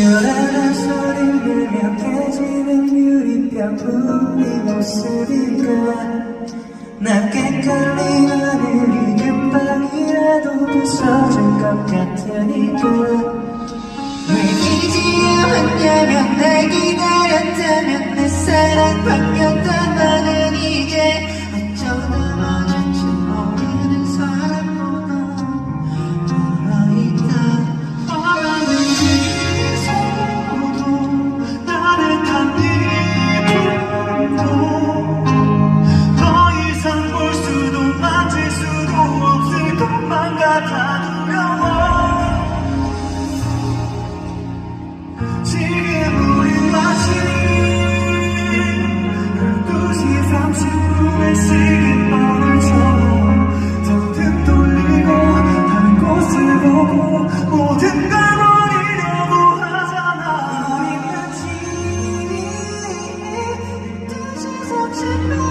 요란한 소리를 내며 깨지는 유리병 우리 모습일까 낮게 깔린 하늘이 금방이라도 부서질 것 같으니까 왜 이제 왔냐면 날 기다렸다면 내 사랑 반겼다 no!